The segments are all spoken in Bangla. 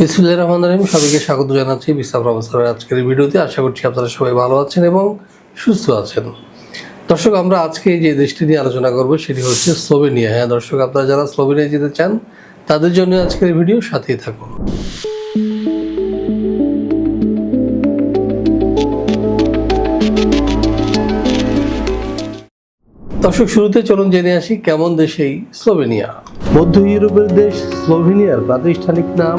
বিসমুল্লাহ রহমান রহিম। সবাইকে স্বাগত জানাচ্ছি বিস্তার প্রফেসরের আজকের ভিডিওতে। আশা করছি আপনারা সবাই ভালো আছেন এবং সুস্থ আছেন। দর্শক, আমরা আজকে যে দেশটি নিয়ে আলোচনা করব সেটি হচ্ছে স্লোভেনিয়া। হ্যাঁ দর্শক, আপনারা যারা স্লোভেনিয়া যেতে চান, তাদের জন্য আজকের ভিডিও, সাথেই থাকুন। দর্শক, শুরুতে চলুন জেনে আসি কেমন দেশ এই স্লোভেনিয়া। মধ্য ইউরোপের দেশ স্লোভেনিয়ার প্রাতিষ্ঠানিক নাম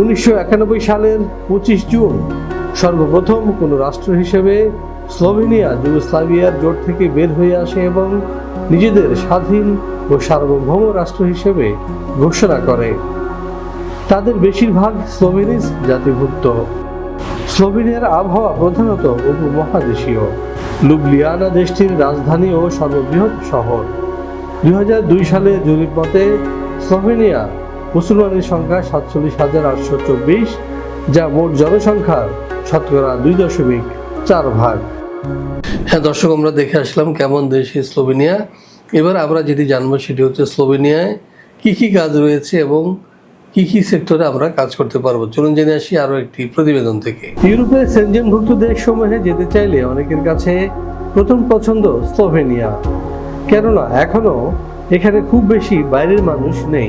উনিশশো একানব্বই সালের পঁচিশ জুন সর্বপ্রথম কোনো রাষ্ট্র হিসেবে স্লোভেনিয়া, যুগোস্লাভিয়ার জোট থেকে বের হয়ে আসে এবং নিজেদের স্বাধীন ও সার্বভৌম রাষ্ট্র হিসেবে ঘোষণা করে। তাদের বেশিরভাগ স্লোভেনিস জাতিভুক্ত। স্লোভেনিয়ার আবহাওয়া প্রধানত উপমহাদেশীয়। লুবলিয়ানা দেশটির রাজধানী ও সর্ববৃহৎ শহর। দুই হাজার দুই সালে জরিপ মতে, স্লোভেনিয়া মুসলমানের সংখ্যা সাতচল্লিশ হাজার আটশো চব্বিশ যা মোট জনসংখ্যার শতকরা দুই দশমিক চার ভাগ। হ্যাঁ দর্শক আমরা দেখে আসলাম কেমন দেশ এই স্লোভেনিয়া। এবার আমরা যেটি জানব সেটি হচ্ছে স্লোভেনিয়ায় কি কি কাজ রয়েছে এবং কি কি সেক্টরে আমরা কাজ করতে পারব। চলুন জেনে আসি আরও একটি প্রতিবেদন থেকে। ইউরোপের সেনজেনভুক্ত দেশসমূহে যেতে চাইলে অনেকের কাছে প্রথম পছন্দ স্লোভেনিয়া। কেননা এখনও এখানে খুব বেশি বাইরের মানুষ নেই।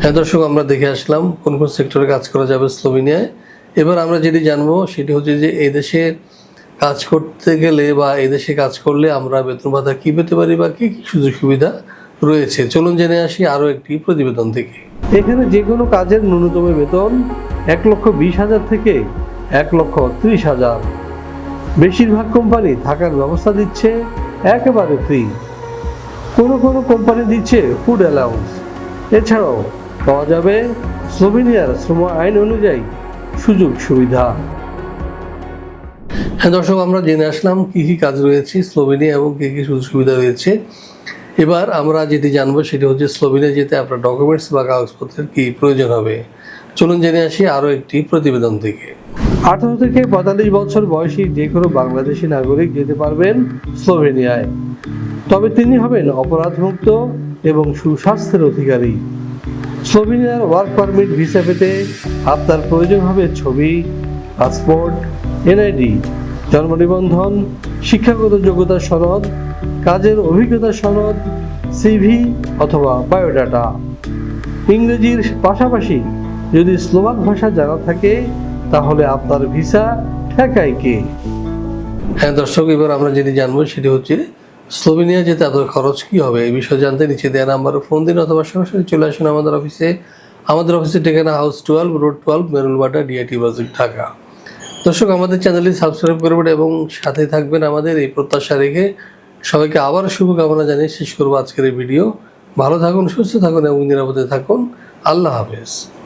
হ্যাঁ দর্শক, আমরা দেখে আসলাম কোন কোন সেক্টরে কাজ করা যাবে স্লোভেনিয়ায়। এবার আমরা যেটি জানব, সেটি হচ্ছে যে এই দেশে কাজ করতে গেলে বা এই দেশে কাজ করলে আমরা বেতন ভাতা কী পেতে পারি বা কী কী সুযোগ সুবিধা রয়েছে? চলুন জেনে আসি আরও একটি প্রতিবেদন থেকে। এখানে যে কোনো কাজের ন্যূনতম বেতন এক লক্ষ বিশ হাজার থেকে এক লক্ষ ত্রিশ হাজার। বেশিরভাগ কোম্পানি থাকার ব্যবস্থা দিচ্ছে, একেবারে ফ্রি। কোনো কোনো কোম্পানি দিচ্ছে ফুড অ্যালাউন্স। এছাড়াও পাওয়া যাবে স্লোভেনিয়ার শ্রম আইন অনুযায়ী সুযোগ সুবিধা। হ্যাঁ দর্শক আমরা জেনে আসলাম কি কি কাজ রয়েছে স্লোভেনিয়া এবং কি কি সুযোগ সুবিধা রয়েছে। এবার আমরা যেটি জানব সেটি হচ্ছে স্লোভেনিয়া যেতে আপনার ডকুমেন্টস বা কাগজপত্রের কি প্রয়োজন হবে। চলুন জেনে আসি আরও একটি প্রতিবেদন থেকে। আঠারো থেকে পঁয়তাল্লিশ বছর বয়সী যে কোনো বাংলাদেশি নাগরিক যেতে পারবেন স্লোভেনিয়ায়। তবে তিনি হবেন অপরাধমুক্ত এবং সুস্বাস্থ্যের অধিকারী। স্লোভেনিয়ার ওয়ার্ক পারমিট ভিসা পেতে আপনার প্রয়োজন হবে ছবি, পাসপোর্ট, এনআইডি, জন্ম নিবন্ধন, শিক্ষাগত যোগ্যতা সনদ, কাজের অভিজ্ঞতা সনদ, সিভি অথবা বায়োডাটা। ইংরেজির পাশাপাশি যদি স্লোভাক ভাষা জানা থাকে, তাহলে আপনার ভিসা ঠেকায় কে? হ্যাঁ দর্শক, এবার আমরা যেটি জানব, সেটি হচ্ছে স্লোভেনিয়া যেতে আপনার খরচ কি হবে? এই বিষয়ে জানতে নিচে দেওয়া নাম্বারে ফোন দিন অথবা সরাসরি চলে আসুন আমাদের অফিসে। আমাদের অফিসে ঠিকানা house twelve, road twelve, Merulbadda, DIT Bazar, Dhaka. দর্শক, আমাদের চ্যানেলটি সাবস্ক্রাইব করবেন এবং সাথে থাকবেন আমাদের এই প্রত্যাশা রেখে সবাইকে আবার শুভকামনা জানিয়ে শেষ করব আজকের এই ভিডিও। ভালো থাকুন, সুস্থ থাকুন এবং নিরাপদে থাকুন। আল্লাহ হাফেজ।